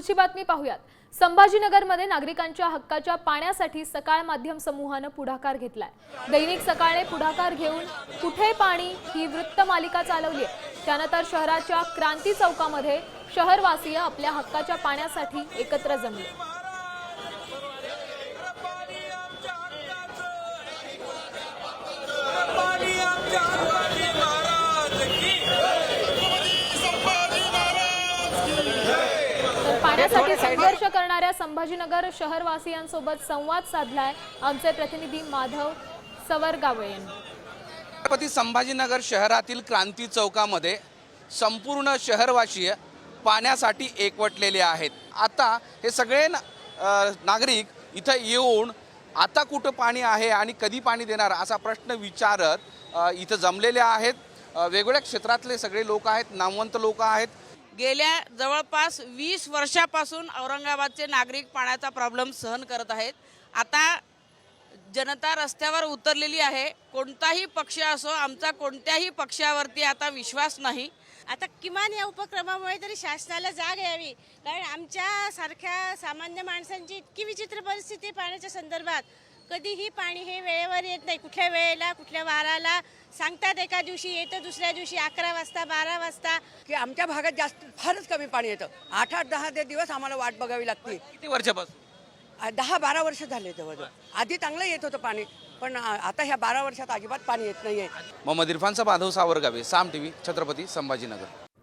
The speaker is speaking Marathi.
पुढची बातमी पाहूयात. संभाजीनगरमध्ये नागरिकांच्या हक्काच्या पाण्यासाठी सकाळ माध्यम समूहानं पुढाकार घेतलाय. दैनिक सकाळने पुढाकार घेऊन कुठे पाणी ही वृत्त मालिका चालवली आहे त्यानंतर शहराच्या क्रांती चौकामध्ये शहरवासीय आपल्या हक्काच्या पाण्यासाठी एकत्र जमले. पाण्यासाठी संघर्ष करणाऱ्या संभाजीनगर शहरवासियांसोबत संवाद साधलाय. आमचे प्रतिनिधी माधव सवरगावळे यांनी छत्रपती संभाजीनगर शहरातील क्रांती चौकामध्ये संपूर्ण शहरवासीय पाण्यासाठी एकवटलेले आहेत. आता हे सगळे नागरिक इथं येऊन आता कुठं पाणी आहे आणि कधी पाणी देणार असा प्रश्न विचारत इथं जमलेले आहेत. वेगवेगळ्या क्षेत्रातले सगळे लोक आहेत नामवंत लोक आहेत. गेल्या जवळपास वीस वर्षापासून औरंगाबादचे नागरिक पाण्याचा प्रॉब्लेम सहन करत आहेत. आता जनता रस्त्यावर उतरलेली आहे. कोणताही पक्ष असो आमचा कोणत्याही पक्षावरती आता विश्वास नाही. आता किमान या उपक्रमामुळे तरी शासनाला जाग यावी. कारण आमच्या सारख्या सामान्य माणसांची इतकी विचित्र परिस्थिती आहे पाण्याच्या संदर्भात. कधीही पाणी हे वेळेवर येत नाही. कुठल्या वेळेला कुठल्या वाराला. सांगतात एका दिवशी येतं दुसऱ्या दिवशी अकरा वाजता बारा वाजता. की आमच्या भागात जास्त फारच कमी पाणी येतं. आठ आठ दहा ते दिवस आम्हाला वाट बघावी लागते. किती वर्षापासून? दहा बारा वर्ष झाले जवळजवळ. आधी चांगलं येत होतं पाणी पण आता ह्या बारा वर्षात अजिबात पाणी येत नाहीये. मोहम्मद इरफानचा माधव सावरगावे साम टीव्ही छत्रपती संभाजीनगर.